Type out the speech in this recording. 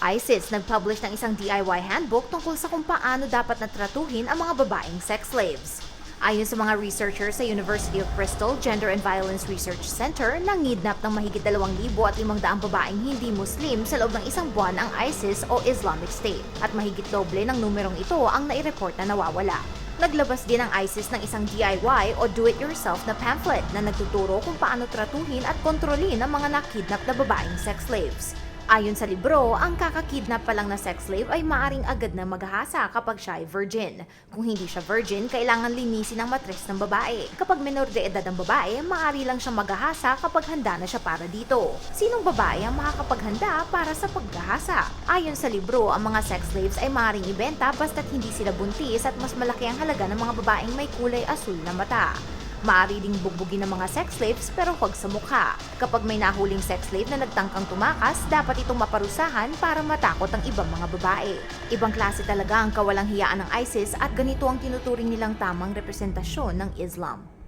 ISIS nag-publish ng isang DIY handbook tungkol sa kung paano dapat natratuhin ang mga babaeng sex slaves. Ayon sa mga researcher sa University of Bristol Gender and Violence Research Center, nangidnap ng mahigit 2,000 at 500 babaeng hindi Muslim sa loob ng isang buwan ang ISIS o Islamic State at mahigit doble ng numerong ito ang naireport na nawawala. Naglabas din ang ISIS ng isang DIY o do-it-yourself na pamphlet na nagtuturo kung paano tratuhin at kontrolin ang mga nakidnap na babaeng sex slaves. Ayon sa libro, ang kakakidnap pa lang na sex slave ay maaring agad na maghahasa kapag siya ay virgin. Kung hindi siya virgin, kailangan linisin ang matres ng babae. Kapag menor de edad ang babae, maaari lang siyang maghahasa kapag handa na siya para dito. Sinong babae ang makakapaghanda para sa paghahasa? Ayon sa libro, ang mga sex slaves ay maaaring ibenta basta't hindi sila buntis at mas malaki ang halaga ng mga babaeng may kulay asul na mata. Maaari ding bugbugin ng mga sex slaves pero huwag sa mukha. Kapag may nahuling sex slave na nagtangkang tumakas, dapat itong maparusahan para matakot ang ibang mga babae. Ibang klase talaga ang kawalang hiyaan ng ISIS at ganito ang tinuturing nilang tamang representasyon ng Islam.